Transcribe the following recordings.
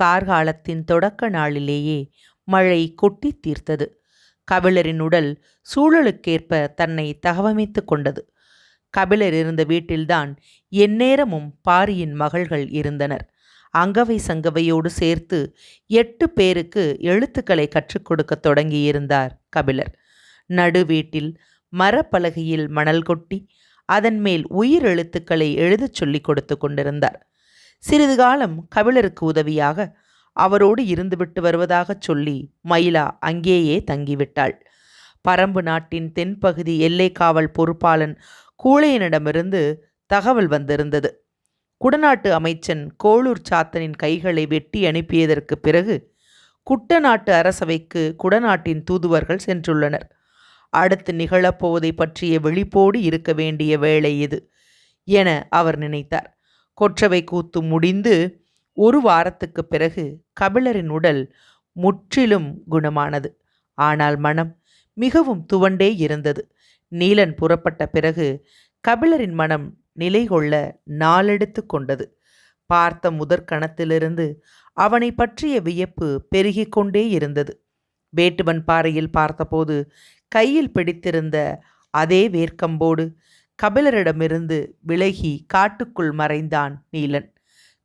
கார்காலத்தின் தொடக்க நாளிலேயே மழை கொட்டி தீர்த்தது. கபிலரின் உடல் சூழலுக்கேற்ப தன்னை தகவமைத்து கொண்டது. கபிலர் இருந்த வீட்டில்தான் எந்நேரமும் பாரியின் மகள்கள் இருந்தனர். அங்கவை சங்கவையோடு சேர்த்து எட்டு பேருக்கு எழுத்துக்களை கற்றுக்கொடுக்கத் தொடங்கியிருந்தார் கபிலர். நடு வீட்டில் மரப்பலகையில் மணல் கொட்டி அதன் மேல் உயிர் எழுத்துக்களை எழுதச் சொல்லிக் கொடுத்து கொண்டிருந்தார். சிறிது காலம் கபிலருக்கு உதவியாக அவரோடு இருந்துவிட்டு வருவதாகச் சொல்லி மயிலா அங்கேயே தங்கிவிட்டாள். பரம்பு நாட்டின் தென்பகுதி எல்லை காவல் பொறுப்பாளன் கூழையனிடமிருந்து தகவல் வந்திருந்தது. குடநாட்டு அமைச்சன் கோளூர் சாத்தனின் கைகளை வெட்டி அனுப்பியதற்கு பிறகு குட்டநாட்டு அரசவைக்கு குடநாட்டின் தூதுவர்கள் சென்றுள்ளனர். அடுத்து நிகழப்போவதை பற்றிய விழிப்போடு இருக்க வேண்டிய வேளை இது என அவர் நினைத்தார். கொற்றவை கூத்து முடிந்து ஒரு வாரத்துக்கு பிறகு கபிலரின் உடல் முற்றிலும் குணமானது. ஆனால் மனம் மிகவும் துவண்டே இருந்தது. நீலன் புறப்பட்ட பிறகு கபிலரின் மனம் நிலை கொள்ள நாளெடுத்து கொண்டது. பார்த்த முதற்கணத்திலிருந்து அவனை பற்றிய வியப்பு பெருகிக் கொண்டே இருந்தது. வேட்டுவன் பாறையில் பார்த்தபோது கையில் பிடித்திருந்த அதே வேர்க்கம்போடு கபிலரிடமிருந்து விலகி காட்டுக்குள் மறைந்தான் நீலன்.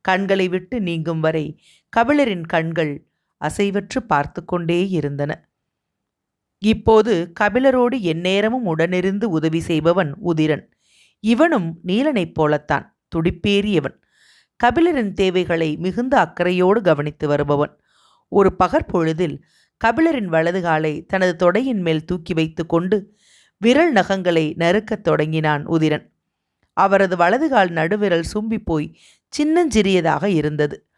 கண்களை விட்டு நீங்கும் வரை கபிலரின் கண்கள் அசைவற்று பார்த்து கொண்டே இருந்தன. இப்போது கபிலரோடு எந்நேரமும் உடனிருந்து உதவி செய்பவன் உதிரன். இவனும் நீலனைப் போலத்தான் துடிப்பேறியவன். கபிலரின் தேவைகளை மிகுந்த அக்கறையோடு கவனித்து வருபவன். ஒரு பகற்பொழுதில் கபிலரின் வலது காலை தனது தொடையின் மேல் தூக்கி வைத்து கொண்டு விரல் நகங்களை நறுக்கத் தொடங்கினான் உதிரன். அவரது வலதுகால் நடுவிரல் சும்பி போய் சின்னஞ்சிறியதாக இருந்தது.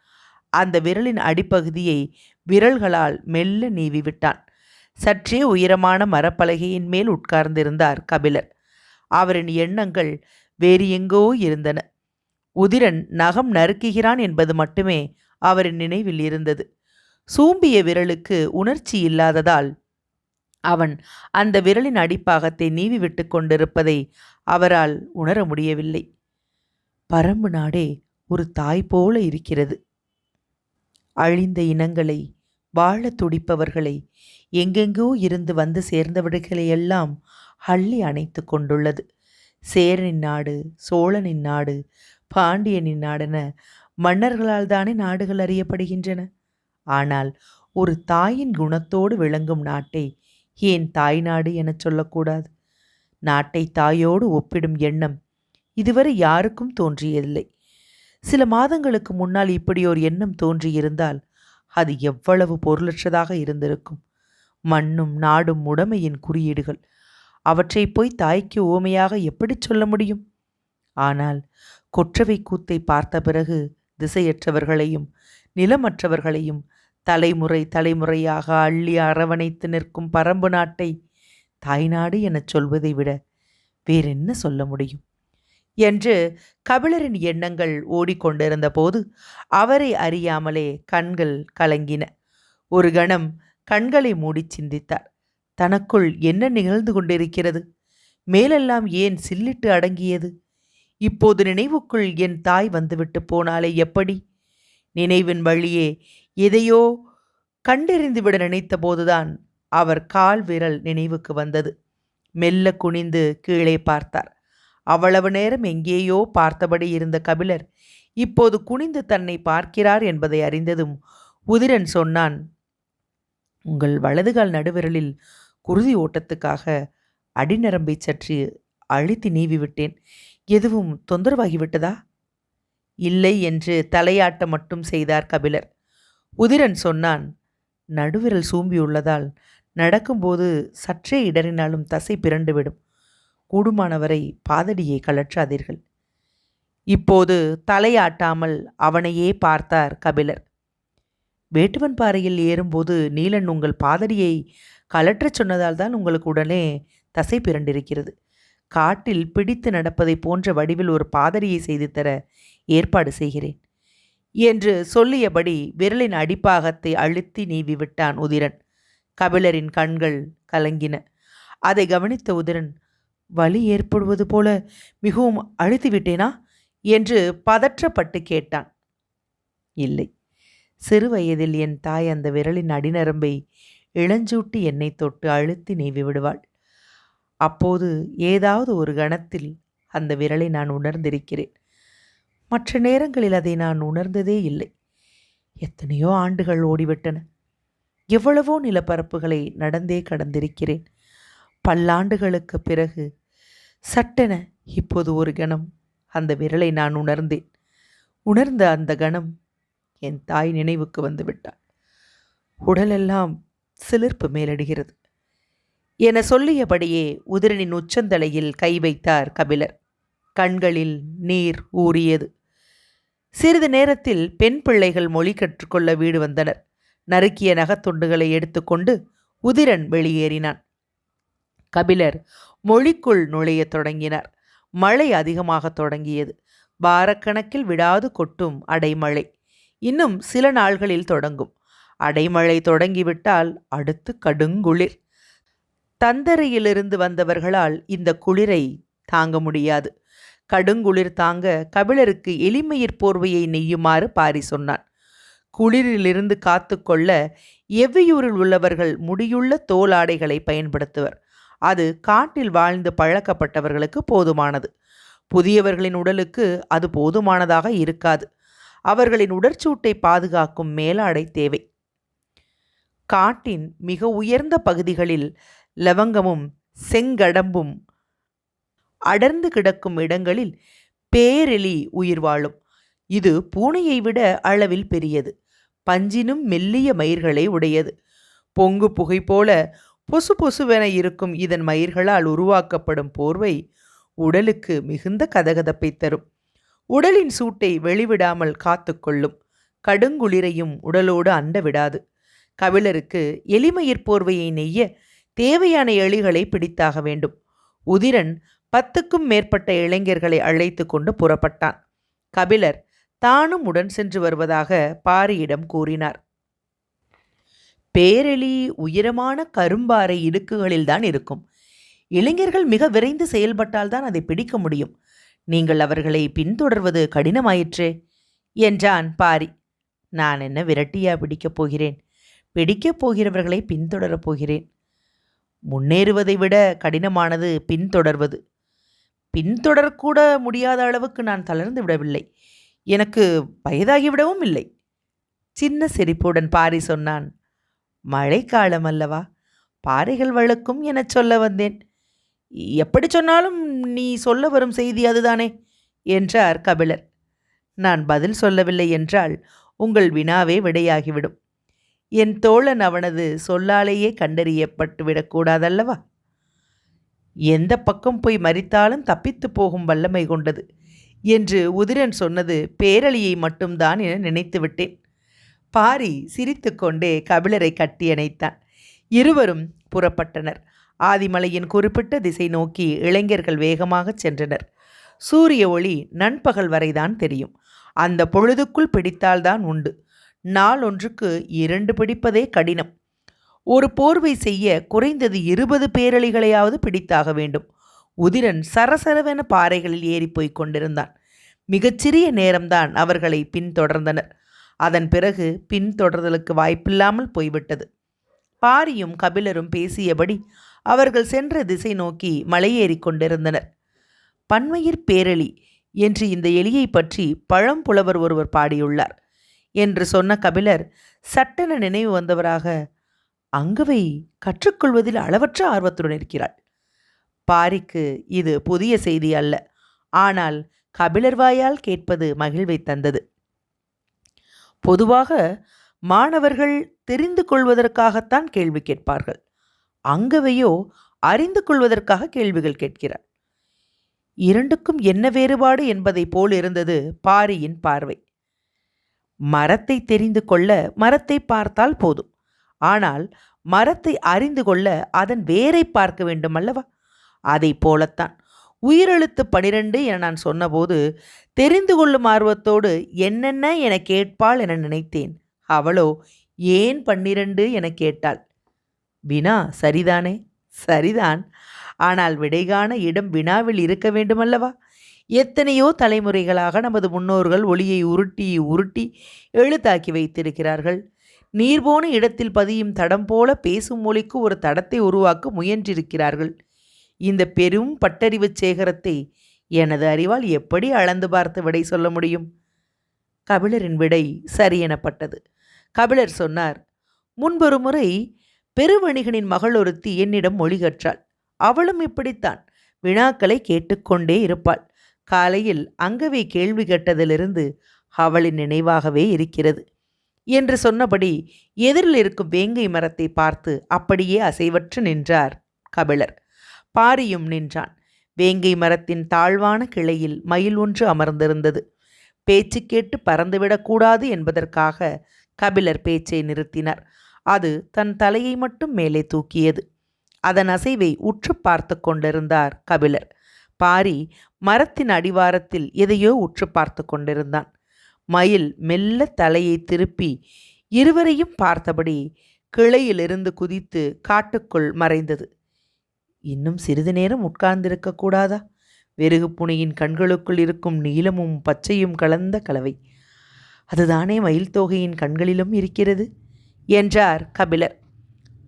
அந்த விரலின் அடிப்பகுதியை விரல்களால் மெல்ல நீவி விட்டான் சற்றே உயரமான மரப்பலகையின் மேல் உட்கார்ந்திருந்தார் கபிலர். அவரின் எண்ணங்கள் வேறு எங்கோ இருந்தன. உதிரன் நகம் நறுக்குகிறான் என்பது மட்டுமே அவரின் நினைவில் இருந்தது. சூம்பிய விரலுக்கு உணர்ச்சி இல்லாததால் அவன் அந்த விரலின் அடிப்பாகத்தை நீவி விட்டு கொண்டிருப்பதை அவரால் உணர முடியவில்லை. பரம்பு நாடே ஒரு தாய் போல இருக்கிறது. அழிந்த இனங்களை வாழ துடிப்பவர்களை எங்கெங்கோ இருந்து வந்து சேர்ந்தவர்களையெல்லாம் அள்ளி அணைத்து கொண்டுள்ளது. சேரனின் நாடு சோழனின் நாடு பாண்டியனின் நாடென மன்னர்களால் தானே நாடுகள் அறியப்படுகின்றன. ஆனால் ஒரு தாயின் குணத்தோடு விளங்கும் நாட்டை ஏன் தாய் நாடு எனச் சொல்லக்கூடாது? நாட்டை தாயோடு ஒப்பிடும் எண்ணம் இதுவரை யாருக்கும் தோன்றியதில்லை. சில மாதங்களுக்கு முன்னால் இப்படி ஒரு எண்ணம் தோன்றியிருந்தால் அது எவ்வளவு பொருளற்றதாக இருந்திருக்கும். மண்ணும் நாடும் உடமையின் குறியீடுகள். அவற்றை போய் தாய்க்கு ஓமையாக எப்படி சொல்ல முடியும்? ஆனால் கொற்றவை கூத்தை பார்த்த பிறகு திசையற்றவர்களையும் நிலமற்றவர்களையும் தலைமுறை தலைமுறையாக அள்ளி அரவணைத்து நிற்கும் பரம்பு நாட்டை தாய்நாடு எனச் சொல்வதை விட வேறென்ன சொல்ல முடியும்? என்று கபிலரின் எண்ணங்கள் ஓடிக்கொண்டிருந்த போது அவரை அறியாமலே கண்கள் கலங்கின. ஒரு கணம் கண்களை மூடிச் சிந்தித்தார். தனக்குள் என்ன நிகழ்ந்து கொண்டிருக்கிறது? மேலெல்லாம் ஏன் சில்லிட்டு அடங்கியது? இப்போது நினைவுக்குள் என் தாய் வந்துவிட்டு போனாலே எப்படி? நினைவின் வழியே எதையோ கண்டெறிந்துவிட நினைத்தபோதுதான் அவர் கால் விரல் நினைவுக்கு வந்தது. மெல்ல குனிந்து கீழே பார்த்தார். அவ்வளவு நேரம் எங்கேயோ பார்த்தபடி இருந்த கபிலர் இப்போது குனிந்து தன்னை பார்க்கிறார் என்பதை அறிந்ததும் உதிரன் சொன்னான் உங்கள் வலதுகால் நடுவிரலில் குருதி ஓட்டத்துக்காக அடிநரம்பை சற்று அழுத்தி நீவி விட்டேன் எதுவும் தொந்தரவாகிவிட்டதா? இல்லை என்று தலையாட்ட மட்டும் செய்தார் கபிலர். உதிரன் சொன்னான் நடுவிரல் சூம்பியுள்ளதால் நடக்கும்போது சற்றே இடறினாலும் தசை பிறண்டுவிடும் கூடுமானவரை பாதடியை கழற்றாதீர்கள். இப்போது தலையாட்டாமல் அவனையே பார்த்தார் கபிலர். வேட்டுவன் பாறையில் ஏறும்போது நீலன் உங்கள் பாதடியை கலற்றச் சொன்னதால் தான் உங்களுக்கு உடனே தசை பிறண்டிருக்கிறது காட்டில் பிடித்து நடப்பதைப் போன்ற வடிவில் ஒரு பாதடியை செய்து தர ஏற்பாடு செய்கிறேன். என்று சொல்லியபடி விரலின் அடிப்பாகத்தை அழுத்தி நீவி விட்டான் உதிரன். கபிலரின் கண்கள் கலங்கின. அதை கவனித்த உதிரன் வலி ஏற்படுவது போல மிகவும் அழுத்தி விட்டேனா? என்று பதற்றப்பட்டு கேட்டான். இல்லை. சிறு வயதில் என் தாய் அந்த விரலின் அடிநரம்பை இளஞ்சூட்டி என்னை தொட்டு அழுத்தி நீவி விடுவாள். அப்போது ஏதாவது ஒரு கணத்தில் அந்த விரலை நான் உணர்ந்திருக்கிறேன். மற்ற நேரங்களில் அதை நான் உணர்ந்ததே இல்லை. எத்தனையோ ஆண்டுகள் ஓடிவிட்டன. எவ்வளவோ நிலப்பரப்புகளை நடந்தே கடந்திருக்கிறேன். பல்லாண்டுகளுக்கு பிறகு சட்டென இப்போது ஒரு கணம் அந்த விரலை நான் உணர்ந்தேன். உணர்ந்த அந்த கணம் என் தாய் நினைவுக்கு வந்துவிட்டாள். உடலெல்லாம் சிலிர்ப்பு மேலடுகிறது. என சொல்லியபடியே உதிரனின் உச்சந்தலையில் கை வைத்தார் கபிலர். கண்களில் நீர் ஊறியது. சிறிது நேரத்தில் பெண் பிள்ளைகள் மொழி கற்றுக்கொள்ள வீடு வந்தனர். நறுக்கிய நகத்துண்டுகளை எடுத்துக்கொண்டு உதிரன் வெளியேறினான். கபிலர் மொழிக்குள் நுழையத் தொடங்கினார். மழை அதிகமாக தொடங்கியது. வாரக்கணக்கில் விடாது கொட்டும் அடைமழை. இன்னும் சில நாள்களில் தொடங்கும். அடைமழை தொடங்கிவிட்டால் அடுத்து கடுங்குளிர். தந்தரையிலிருந்து வந்தவர்களால் இந்த குளிரை தாங்க முடியாது. கடுங்குளிர் தாங்க கபிலருக்கு எலிமயிர் போர்வையை நெய்யுமாறு பாரி சொன்னான். குளிரிலிருந்து காத்து கொள்ள எவ்வியூரில் உள்ளவர்கள் முடியுள்ள தோலாடைகளை பயன்படுத்துவர். அது காட்டில் வாழ்ந்து பழக்கப்பட்டவர்களுக்கு போதுமானது. புதியவர்களின் உடலுக்கு அது போதுமானதாக இருக்காது. அவர்களின் உடற்சூட்டை பாதுகாக்கும் மேலாடை தேவை. காட்டின் மிக உயர்ந்த பகுதிகளில் லவங்கமும் செங்கடம்பும் அடர்ந்து கிடக்கும் இடங்களில் பேரெலி உயிர் வாழும். இது பூனையை விட அளவில் பெரியது. பஞ்சினும் மெல்லிய மயிர்களை உடையது. பொங்கு புகை போல பொசு பொசுவென இருக்கும் இதன் மயிர்களால் உருவாக்கப்படும் போர்வை உடலுக்கு மிகுந்த கதகதப்பை தரும். உடலின் சூட்டை வெளிவிடாமல் காத்துக்கொள்ளும் கடுங்குளிரையும் உடலோடு அண்ட விடாது. கபிலருக்கு எளிமயிர் போர்வையை நெய்ய தேவையான எலிகளை பிடித்தாக வேண்டும். உதிரன் பத்துக்கும் மேற்பட்ட இளைஞர்களை அழைத்து கொண்டு புறப்பட்டான். கபிலர் தானும் உடன் சென்று வருவதாக பாரியிடம் கூறினார். பேரெளி உயரமான கரும்பாறை இடுக்குகளில்தான் இருக்கும். இளைஞர்கள் மிக விரைந்து செயல்பட்டால்தான் அதை பிடிக்க முடியும். நீங்கள் அவர்களை பின்தொடர்வது கடினமாயிற்றே என்றான் பாரி. நான் என்ன விரட்டியா பிடிக்கப் போகிறேன்? பிடிக்கப் போகிறவர்களை பின்தொடரப் போகிறேன். முன்னேறுவதை விட கடினமானது பின்தொடர்வது. பின்தொடரக்கூட முடியாத அளவுக்கு நான் தளர்ந்து விடவில்லை. எனக்கு வயதாகிவிடவும் இல்லை. சின்ன சிரிப்புடன் பாரி சொன்னான் மழைக்காலம் அல்லவா? பாறைகள் வழுக்கும் எனச் சொல்ல வந்தேன். எப்படி சொன்னாலும் நீ சொல்ல வரும் செய்தி அதுதானே? என்றார் கபிலர். நான் பதில் சொல்லவில்லை என்றால் உங்கள் வினாவே விடையாகிவிடும். என் தோழன் அவனது சொல்லாலேயே கண்டறியப்பட்டு விடக்கூடாதல்லவா? எந்த பக்கம் போய் மறித்தாலும் தப்பித்து போகும் வல்லமை கொண்டது என்று உதிரன் சொன்னது பேரழியை மட்டும்தான் என நினைத்து விட்டேன். பாரி சிரித்துக்கொண்டே கபிலரை கட்டியணைத்தான் இருவரும் புறப்பட்டனர். ஆதிமலையின் குறிப்பிட்ட திசை நோக்கி இளைஞர்கள் வேகமாகச் சென்றனர். சூரிய ஒளி நண்பகல் வரைதான் தெரியும். அந்த பொழுதுக்குள் பிடித்தால்தான் உண்டு. நாள் ஒன்றுக்கு இரண்டு பிடிப்பதே கடினம். ஒரு போர்வை செய்ய குறைந்தது இருபது பேரழிகளையாவது பிடித்தாக வேண்டும். உதிரன் சரசரவென பாறைகளில் ஏறிப்போய்க் கொண்டிருந்தான். மிகச்சிறிய நேரம்தான் அவர்களை பின்தொடர்ந்தனர். அதன் பிறகு பின்தொடர்தலுக்கு வாய்ப்பில்லாமல் போய்விட்டது. பாரியும் கபிலரும் பேசியபடி அவர்கள் சென்ற திசை நோக்கி மலையேறி கொண்டிருந்தனர். பன்மயிர் பேரளி என்று இந்த எலியை பற்றி பழம்புலவர் ஒருவர் பாடியுள்ளார். என்று சொன்ன கபிலர் சட்டென நினைவு வந்தவராக அங்கவை கற்றுக்கொள்வதில் அளவற்ற ஆர்வத்துடன் இருக்கிறாள். பாரிக்கு இது புதிய செய்தி அல்ல. ஆனால் கபிலர் வாயால் கேட்பது மகிழ்வை தந்தது. பொதுவாக மாணவர்கள் தெரிந்து கொள்வதற்காகத்தான் கேள்வி கேட்பார்கள். அங்கவையோ அறிந்து கொள்வதற்காக கேள்விகள் கேட்கிறார் இரண்டுக்கும் என்ன வேறுபாடு என்பதை போல் இருந்தது பாரியின் பார்வை. மரத்தை தெரிந்து கொள்ள மரத்தை பார்த்தால் போதும். ஆனால் மரத்தை அறிந்து கொள்ள அதன் வேரை பார்க்க வேண்டும் அல்லவா அதை போலத்தான். உயிரெழுத்து பனிரெண்டு என நான் சொன்னபோது தெரிந்து கொள்ளும் ஆர்வத்தோடு என்னென்ன என கேட்பாள் என நினைத்தேன். அவளோ ஏன் பன்னிரண்டு? என கேட்டாள். வினா சரிதானே? சரிதான். ஆனால் விடைகான இடம் வினாவில் இருக்க வேண்டுமல்லவா? எத்தனையோ தலைமுறைகளாக நமது முன்னோர்கள் ஒளியை உருட்டி உருட்டி எழுத்தாக்கி வைத்திருக்கிறார்கள். நீர் போன இடத்தில் பதியும் தடம் போல பேசும் மொழிக்கு ஒரு தடத்தை உருவாக்க முயன்றிருக்கிறார்கள். இந்த பெரும் பட்டறிவு சேகரத்தை எனது அறிவால் எப்படி அளந்து பார்த்து விடை சொல்ல முடியும்? கபிலரின் விடை சரி எனப்பட்டது கபிலர் சொன்னார் முன்பொரு முறை பெருவணிகனின் மகள் ஒருத்தி என்னிடம் மொழி கற்றாள். அவளும் இப்படித்தான். வினாக்களை கேட்டுக்கொண்டே இருப்பாள். காலையில் அங்கவே கேள்வி கேட்டதிலிருந்து அவளின் நினைவாகவே இருக்கிறது. என்று சொன்னபடி எதிரில் இருக்கும் வேங்கை மரத்தை பார்த்து அப்படியே அசைவற்று நின்றார் கபிலர். பாரியும் நின்றான். வேங்கை மரத்தின் தாழ்வான கிளையில் மயில் ஒன்று அமர்ந்திருந்தது. பேச்சு கேட்டு பறந்துவிடக்கூடாது என்பதற்காக கபிலர் பேச்சை நிறுத்தினார். அது தன் தலையை மட்டும் மேலே தூக்கியது. அதன் அசைவை உற்று பார்த்து கொண்டிருந்தார் கபிலர். பாரி மரத்தின் அடிவாரத்தில் எதையோ உற்று பார்த்து கொண்டிருந்தான். மயில் மெல்ல தலையை திருப்பி இருவரையும் பார்த்தபடி கிளையிலிருந்து குதித்து காட்டுக்குள் மறைந்தது. இன்னும் சிறிது நேரம் உட்கார்ந்திருக்க கூடாதா? வெறுகு புனையின் கண்களுக்குள் இருக்கும் நீலமும் பச்சையும் கலந்த கலவை. அதுதானே மயில் தோகையின் கண்களிலும் இருக்கிறது? என்றார் கபிலர்.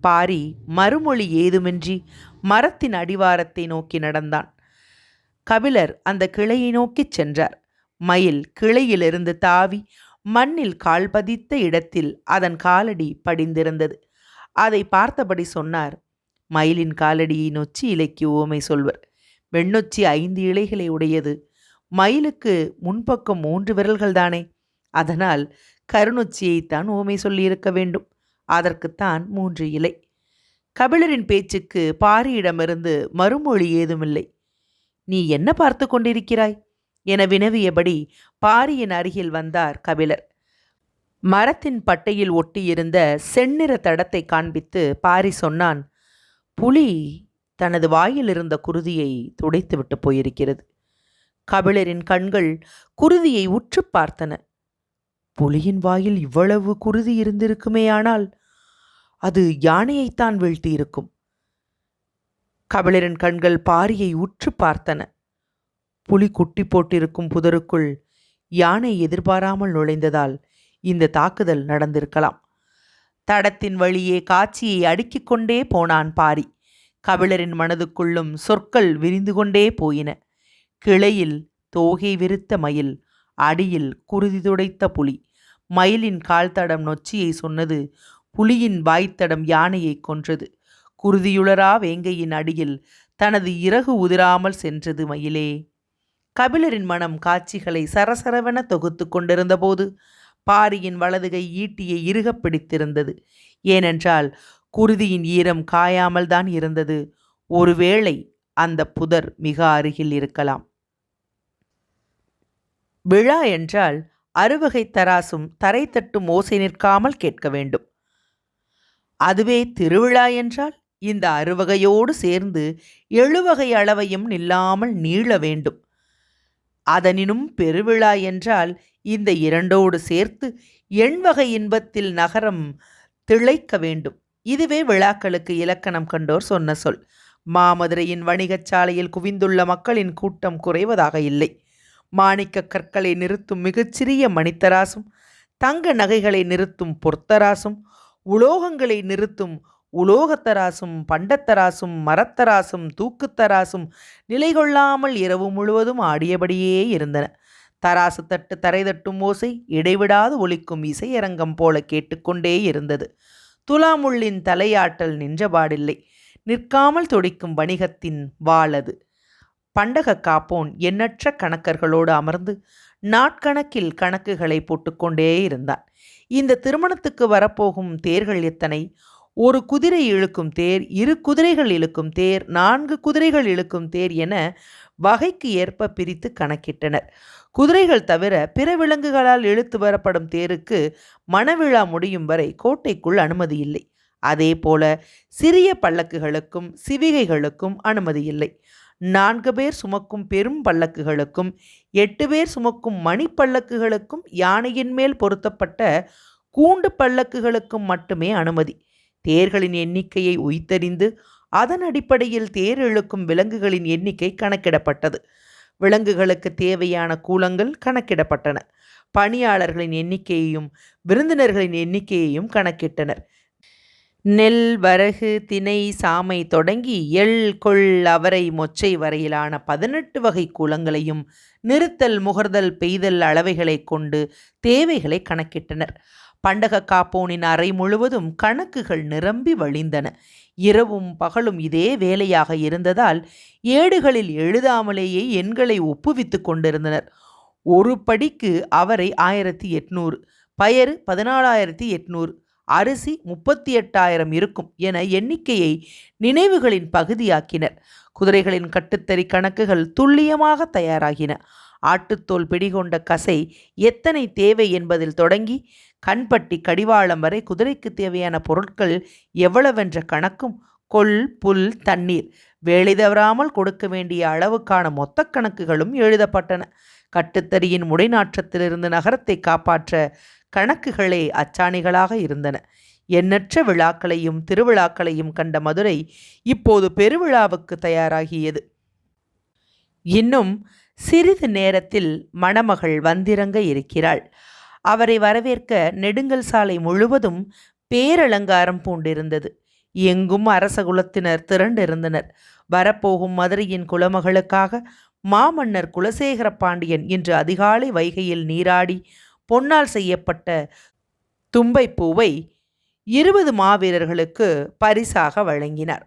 பாரி மறுமொழி ஏதுமின்றி மரத்தின் அடிவாரத்தை நோக்கி நடந்தான். கபிலர் அந்த கிளையை நோக்கிச் சென்றார். மயில் கிளையிலிருந்து தாவி மண்ணில் கால் பதித்த இடத்தில் அதன் காலடி படிந்திருந்தது. அதை பார்த்தபடி சொன்னார் மயிலின் காலடியை நொச்சி இலைக்கு ஓமை சொல்வர். வெண்ணொச்சி ஐந்து இலைகளை உடையது. மயிலுக்கு முன்பக்கம் மூன்று விரல்கள் தானே. அதனால் கருணொச்சியைத்தான் ஓமை சொல்லியிருக்க வேண்டும். அதற்குத்தான் மூன்று இலை கபிலரின் பேச்சுக்கு பாரியிடமிருந்து மறுமொழி ஏதுமில்லை. நீ என்ன பார்த்து கொண்டிருக்கிறாய்? என வினவியபடி பாரியின் அருகில் வந்தார் கபிலர். மரத்தின் பட்டையில் ஒட்டியிருந்த செந்நிற தடத்தை காண்பித்து பாரி சொன்னான் புலி தனது வாயில் இருந்த குருதியை துடைத்துவிட்டு போயிருக்கிறது கபிலரின் கண்கள் குருதியை உற்று பார்த்தன. புலியின் வாயில் இவ்வளவு குருதி இருந்திருக்குமேயானால் அது யானையைத்தான் வீழ்த்தியிருக்கும் கபிலரின் கண்கள் பாரியை உற்று பார்த்தன. புலி குட்டி போட்டிருக்கும் புதருக்குள் யானை எதிர்பாராமல் நுழைந்ததால் இந்த தாக்குதல் நடந்திருக்கலாம். தடத்தின் வழியே காட்சியை அடுக்கிக் கொண்டே போனான் பாரி. கபிலரின் மனதுக்குள்ளும் சொற்கள் விரிந்து கொண்டே போயின. கிளையில் தோகை விரித்த மயில் அடியில் குருதி துடைத்த புலி. மயிலின் கால்தடம் நொச்சியை சொன்னது புலியின் வாய்த்தடம் யானையை கொன்றது. குருதியுளரா வேங்கையின் அடியில் தனது இறகு உதிராமல் சென்றது மயிலே. கபிலரின் மனம் காட்சிகளை சரசரவென தொகுத்து கொண்டிருந்தபோது பாரியின் வலதுகை ஈட்டியை இறுகப் பிடித்திருந்தது. ஏனென்றால் குருதியின் ஈரம் காயாமல் தான் இருந்தது. ஒருவேளை அந்த புதர் மிக அருகில் இருக்கலாம். விழா என்றால் அறுவகை தராசும் தரை தட்டும் ஓசை நிற்காமல் கேட்க வேண்டும். அதுவே திருவிழா என்றால் இந்த அறுவகையோடு சேர்ந்து எழுவகை அளவையும் நில்லாமல் நீள வேண்டும். அதனினும் பெருவிழா என்றால் இந்த இரண்டோடு சேர்த்து எண்வகை இன்பத்தில் நகரம் திளைக்க வேண்டும். இதுவே விழாக்களுக்கு இலக்கணம் கண்டோர் சொன்ன சொல். மாமதுரையின் வணிகச் சாலையில் குவிந்துள்ள மக்களின் கூட்டம் குறைவதாக இல்லை. மாணிக்க கற்களை நிறுத்தும் மிகச்சிறிய மணித்தராசும் தங்க நகைகளை நிறுத்தும் பொர்த்தராசும் உலோகங்களை நிறுத்தும் உலோகத்தராசும் பண்டத்தராசும் மரத்தராசும் தூக்குத்தராசும் நிலை கொள்ளாமல் இரவு முழுவதும் ஆடியபடியே இருந்தன. தராசு தட்டு தரை தட்டும் ஓசை இடைவிடாது ஒலிக்கும் இசையரங்கம் போல கேட்டுக்கொண்டே இருந்தது. துலாமுள்ளின் தலையாட்டல் நின்றபாடில்லை. நிற்காமல் துடிக்கும் வணிகத்தின் வாளது. பண்டக காப்போன் எண்ணற்ற கணக்கர்களோடு அமர்ந்து நாட்கணக்கில் கணக்குகளை போட்டுக்கொண்டே இருந்தான். இந்த திருமணத்துக்கு வரப்போகும் தேர்கள் எத்தனை? ஒரு குதிரை இழுக்கும் தேர் இரு குதிரைகள் இழுக்கும் தேர் நான்கு குதிரைகள் இழுக்கும் தேர் என வகைக்கு ஏற்ப பிரித்து கணக்கிட்டனர். குதிரைகள் தவிர பிற விலங்குகளால் இழுத்து வரப்படும் தேருக்கு மணவிழா முடியும் வரை கோட்டைக்குள் அனுமதி இல்லை. அதே போல சிறிய பல்லக்குகளுக்கும் சிவிகைகளுக்கும் அனுமதி இல்லை. நான்கு பேர் சுமக்கும் பெரும் பல்லக்குகளுக்கும் எட்டு பேர் சுமக்கும் மணிப்பல்லக்குகளுக்கும் யானையின் மேல் பொருத்தப்பட்ட கூண்டு பல்லக்குகளுக்கும் மட்டுமே அனுமதி. தேர்களின் எண்ணிக்கையை உய்த்தறிந்து அதன் அடிப்படையில் தேர் இழுக்கும் விலங்குகளின் எண்ணிக்கை கணக்கிடப்பட்டது. விலங்குகளுக்கு தேவையான கூலங்கள் கணக்கிடப்பட்டன. பணியாளர்களின் எண்ணிக்கையையும் விருந்தினர்களின் எண்ணிக்கையையும் கணக்கிட்டனர். நெல் வரகு தினை சாமை தொடங்கி எள் கொள் அவரை மொச்சை வரையிலான பதினெட்டு வகை கூலங்களையும் நிறுத்தல் முகர்தல் பெய்தல் அளவைகளை கொண்டு தேவைகளை கணக்கிட்டனர். பண்டக காப்போனின் அறை முழுவதும் கணக்குகள் நிரம்பி வழிந்தன. இரவும் பகலும் இதே வேலையாக இருந்ததால் ஏடுகளில் எழுதாமலேயே எண்களை ஒப்புவித்து கொண்டிருந்தனர். ஒரு படிக்கு அவரை ஆயிரத்தி எட்நூறு பயறு பதினாலாயிரத்தி எட்நூறு அரிசி முப்பத்தி எட்டாயிரம் இருக்கும் என எண்ணிக்கையை நினைவுகளின் பகுதியாக்கினர். குதிரைகளின் கட்டுத்தறி கணக்குகள் துல்லியமாக தயாராகின. ஆட்டுத்தோல் பிடிகொண்ட கசை எத்தனை தேவை என்பதில் தொடங்கி கண்பட்டி கடிவாளம் வரை குதிரைக்கு தேவையான பொருட்கள் எவ்வளவென்ற கணக்கும் கொல் புல் தண்ணீர். வேலை தவறாமல் கொடுக்க வேண்டிய அளவுக்கான மொத்த கணக்குகளும் எழுதப்பட்டன. கட்டுத்தறியின் முடைநாற்றத்திலிருந்து நகரத்தை காப்பாற்ற கணக்குகளே அச்சாணிகளாக இருந்தன. எண்ணற்ற விழாக்களையும் திருவிழாக்களையும் கண்ட மதுரை இப்போது பெருவிழாவுக்கு தயாராகியது. இன்னும் சிறிது நேரத்தில் மணமகள் வந்திறங்க இருக்கிறாள். அவரை வரவேற்க நெடுங்கல் சாலை முழுவதும் பேரலங்காரம் பூண்டிருந்தது. எங்கும் அரச குலத்தினர் திரண்டிருந்தனர். வரப்போகும் மதுரையின் குலமகளுக்காக மாமன்னர் குலசேகர பாண்டியன் இன்று அதிகாலை வைகையில் நீராடி பொன்னால் செய்யப்பட்ட தும்பைப்பூவை இருபது மாவீரர்களுக்கு பரிசாக வழங்கினார்.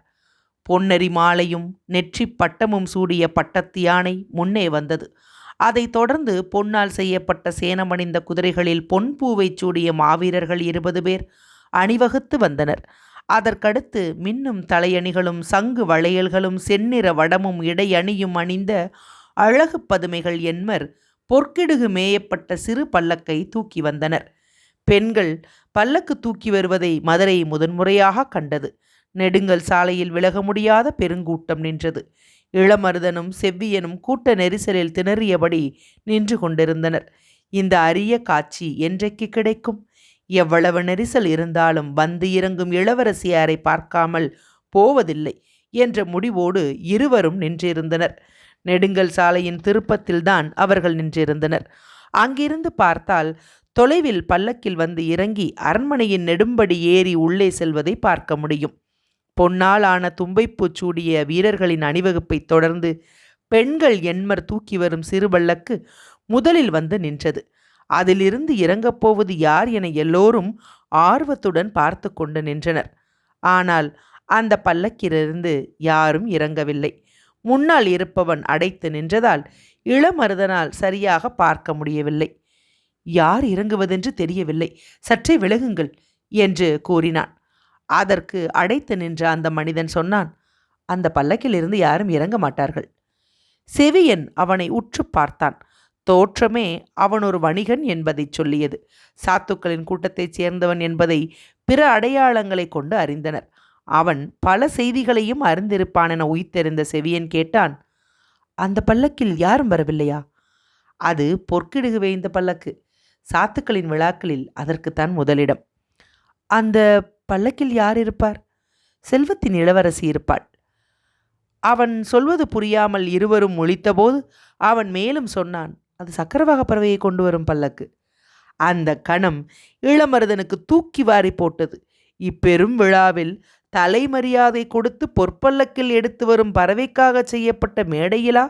பொன்னரி மாலையும் நெற்றி பட்டமும் சூடிய பட்டத்து யானை முன்னே வந்தது. அதைத் தொடர்ந்து பொன்னால் செய்யப்பட்ட சேனமணிந்த குதிரைகளில் பொன் பூவைச் சூடிய மாவீரர்கள் இருபது பேர் அணிவகுத்து வந்தனர். அதற்கடுத்து மின்னும் தலையணிகளும் சங்கு வளையல்களும் செந்நிற வடமும் இடையணியும் அணிந்த அழகு பதுமைகள் என்மர் பொற்கிடுகு மேயப்பட்ட சிறு பல்லக்கை தூக்கி வந்தனர். பெண்கள் பல்லக்கு தூக்கி வருவதை மதுரை முதன்முறையாக கண்டது. நெடுங்கல் சாலையில் விலக முடியாத பெருங்கூட்டம் நின்றது. இளமருதனும் செவ்வியனும் கூட்ட நெரிசலில் திணறியபடி நின்று கொண்டிருந்தனர். இந்த அரிய காட்சி என்றைக்கு கிடைக்கும்? எவ்வளவு நெரிசல் இருந்தாலும் வந்து இறங்கும் இளவரசியாரை பார்க்காமல் போவதில்லை என்ற முடிவோடு இருவரும் நின்றிருந்தனர். நெடுங்கல் சாலையின் திருப்பத்தில்தான் அவர்கள் நின்றிருந்தனர். அங்கிருந்து பார்த்தால் தொலைவில் பல்லக்கில் வந்து இறங்கி அரண்மனையின் நெடும்படி ஏறி உள்ளே செல்வதை பார்க்க முடியும். பொன்னால் ஆன தும்பைப்பூ சூடிய வீரர்களின் அணிவகுப்பைத் தொடர்ந்து பெண்கள் எண்மர் தூக்கி வரும் சிறுபல்லக்கு முதலில் வந்து நின்றது. அதிலிருந்து இறங்கப் போவது யார் என எல்லோரும் ஆர்வத்துடன் பார்த்து கொண்டு நின்றனர். ஆனால் அந்த பல்லக்கிலிருந்து யாரும் இறங்கவில்லை. முன்னால் இருப்பவன் அடைத்து நின்றதால் இளமருதனால் சரியாக பார்க்க முடியவில்லை. யார் இறங்குவதென்று தெரியவில்லை. சற்றே விலகுங்கள் என்று கூறினான். அதற்கு அடைத்து நின்ற அந்த மனிதன் சொன்னான் அந்த பல்லக்கிலிருந்து யாரும் இறங்க மாட்டார்கள். செவியன் அவனை உற்று பார்த்தான். தோற்றமே அவன் ஒரு வணிகன் என்பதை சொல்லியது. சாத்துக்களின் கூட்டத்தைச் சேர்ந்தவன் என்பதை பிற அடையாளங்களை கொண்டு அறிந்தனர். அவன் பல செய்திகளையும் அறிந்திருப்பான் என உயிர்த்தெறிந்த செவியன் கேட்டான் அந்த பல்லக்கில் யாரும் வரவில்லையா? அது பொற்கிடுகு வேய்ந்த பல்லக்கு. சாத்துக்களின் விழாக்களில் அதற்குத்தான் முதலிடம். அந்த பல்லக்கில் யார் இருப்பார்? செல்வத்தின் இளவரசி இருப்பாள். அவன் சொல்வது புரியாமல் இருவரும் ஒழித்தபோது அவன் மேலும் சொன்னான் அது சக்கரவாக பறவையை கொண்டு வரும் பல்லக்கு. அந்த கணம் இளமருதனுக்கு தூக்கி வாரி போட்டது. இப்பெரும் விழாவில் தலைமரியாதை கொடுத்து பொற்பல்லக்கில் எடுத்து வரும் பறவைக்காக செய்யப்பட்ட மேடையிலா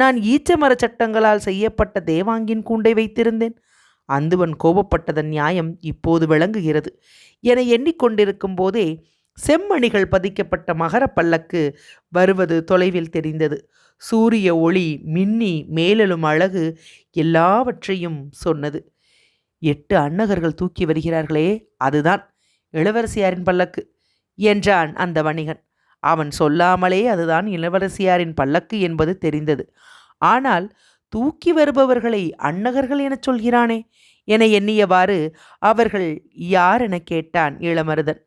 நான் ஈச்சமர சட்டங்களால் செய்யப்பட்ட தேவாங்கின் கூண்டை வைத்திருந்தேன். அந்துவன் கோபப்பட்டதன் நியாயம் இப்போது விளங்குகிறது. என எண்ணிக்கொண்டிருக்கும் போதே செம்மணிகள் பதிக்கப்பட்ட மகர பல்லக்கு வருவது தொலைவில் தெரிந்தது. சூரிய ஒளி மின்னி மேலெழும் அழகு எல்லாவற்றையும் சொன்னது. எட்டு அன்னகர்கள் தூக்கி வருகிறார்களே அதுதான் இளவரசியாரின் பல்லக்கு என்றான் அந்த வணிகன். அவன் சொல்லாமலே அதுதான் இளவரசியாரின் பல்லக்கு என்பது தெரிந்தது. ஆனால் தூக்கி வருபவர்களை அன்னகர்கள் எனச் சொல்கிறானே என எண்ணியவாறு அவர்கள் யார் எனக் கேட்டான் இளமருதன்.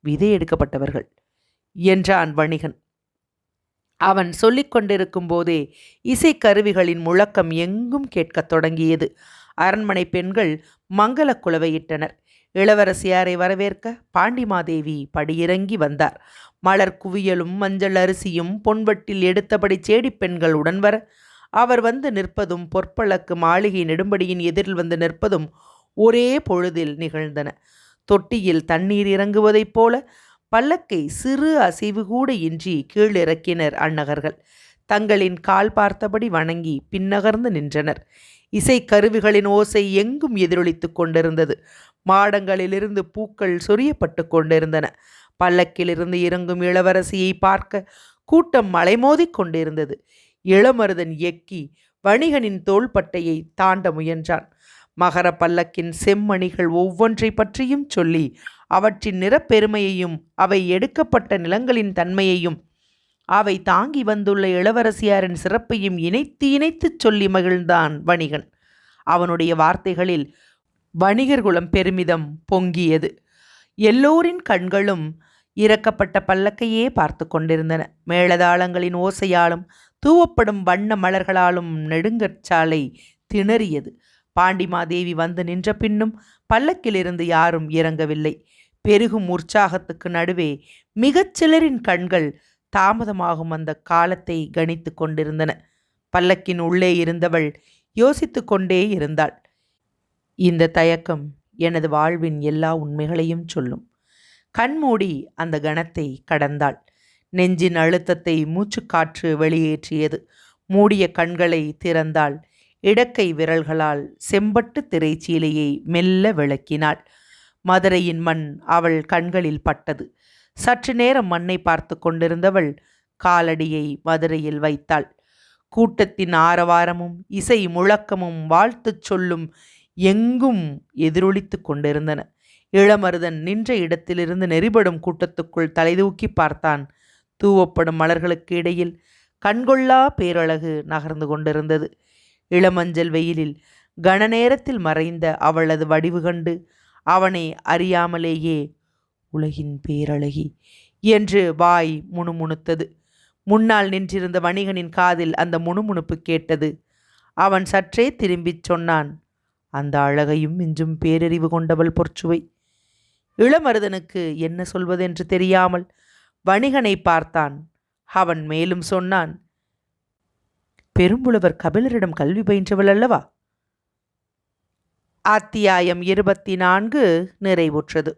விதை எடுக்கப்பட்டவர்கள் என்றான் வணிகன். அவன் சொல்லிக் கொண்டிருக்கும் போதே இசைக்கருவிகளின் முழக்கம் எங்கும் கேட்கத் தொடங்கியது. அரண்மனை பெண்கள் மங்கள குலவையிட்டனர். இளவரசியாரை வரவேற்க பாண்டிமாதேவி படியிறங்கி வந்தார். மலர் குவியலும் மஞ்சள் அரிசியும் பொன்வட்டில் எடுத்தபடி சேடிப் பெண்கள் உடன் வர அவர் வந்து நிற்பதும் பொற்பளக்கு மாளிகை நெடும்படியின் எதிரில் வந்து நிற்பதும் ஒரே பொழுதில் நிகழ்ந்தன. தொட்டியில் தண்ணீர் இறங்குவதைப் போல பல்லக்கை சிறு அசைவு கூட இன்றி கீழிறக்கினர் அந்நகர்கள். தங்களின் கால் பார்த்தபடி வணங்கி பின்னகர்ந்து நின்றனர். இசைக்கருவிகளின் ஓசை எங்கும் எதிரொலித்துக் கொண்டிருந்தது. மாடங்களிலிருந்து பூக்கள் சொரியப்பட்டு கொண்டிருந்தன. பல்லக்கிலிருந்து இறங்கும் இளவரசியை பார்க்க கூட்டம் மலைமோதி கொண்டிருந்தது. இளமருதன் எக்கி வணிகனின் தோள்பட்டையை தாண்ட முயன்றான். மகர பல்லக்கின் செம்மணிகள் ஒவ்வொன்றை பற்றியும் சொல்லி அவற்றின் நிறப்பெருமையையும் அவை எடுக்கப்பட்ட நிலங்களின் தன்மையையும் அவை தாங்கி வந்துள்ள இளவரசியாரின் சிறப்பையும் இணைத்து இணைத்துச் சொல்லி மகிழ்ந்தான் வணிகன். அவனுடைய வார்த்தைகளில் வணிகர் குலம் பெருமிதம் பொங்கியது. எல்லோரின் கண்களும் இறக்கப்பட்ட பல்லக்கையே பார்த்து கொண்டிருந்தன. மேளதாளங்களின் ஓசையாலும் தூவப்படும் வண்ண மலர்களாலும் நெடுங்கற்சாலை திணறியது. பாண்டிமாதேவி வந்து நின்ற பின்னும் பல்லக்கிலிருந்து யாரும் இறங்கவில்லை. பெருகும் உற்சாகத்துக்கு நடுவே மிகச்சிலரின் கண்கள் தாமதமாகும் அந்த காலத்தை கணித்து கொண்டிருந்தன. பல்லக்கின் உள்ளே இருந்தவள் யோசித்து கொண்டே இருந்தாள். இந்த தயக்கம் எனது வாழ்வின் எல்லா உண்மைகளையும் சொல்லும். கண்மூடி அந்த கணத்தை கடந்தாள். நெஞ்சின் அழுத்தத்தை மூச்சுக்காற்று வெளியேற்றியது. மூடிய கண்களை திறந்தாள். இடக்கை விரல்களால் செம்பட்டு திரைச்சீலையை மெல்ல விளக்கினாள். மதுரையின் மண் அவள் கண்களில் பட்டது. சற்று நேரம் மண்ணை பார்த்து கொண்டிருந்தவள் காலடியை மதுரையில் வைத்தாள். கூட்டத்தின் ஆரவாரமும் இசை முழக்கமும் வாழ்த்துச் சொல்லும் எங்கும் எதிரொலித்து கொண்டிருந்தன. இளமருதன் நின்ற இடத்திலிருந்து நெறிபடும் கூட்டத்துக்குள் தலைதூக்கி பார்த்தான். தூவப்படும் மலர்களுக்கு இடையில் கண்கொள்ளா பேரழகு நகர்ந்து கொண்டிருந்தது. இளமஞ்சள் வெயிலில் கனநேரத்தில் மறைந்த அவளது வடிவு கண்டு அவனை அறியாமலேயே உலகின் பேரழகி என்று வாய் முணுமுணுத்தது. முன்னால் நின்றிருந்த வணிகனின் காதில் அந்த முணுமுணுப்பு கேட்டது. அவன் சற்றே திரும்பிச் சொன்னான் அந்த அழகையும் மிஞ்சும் பேரறிவு கொண்டவள் பொற்சுவை. இளமருதனுக்கு என்ன சொல்வதென்று தெரியாமல் வணிகனை பார்த்தான். அவன் மேலும் சொன்னான் பெரும்புலவர் கபிலரிடம் கல்வி பயின்றவள் அல்லவா? அத்தியாயம் இருபத்தி நான்கு நிறைவுற்றது.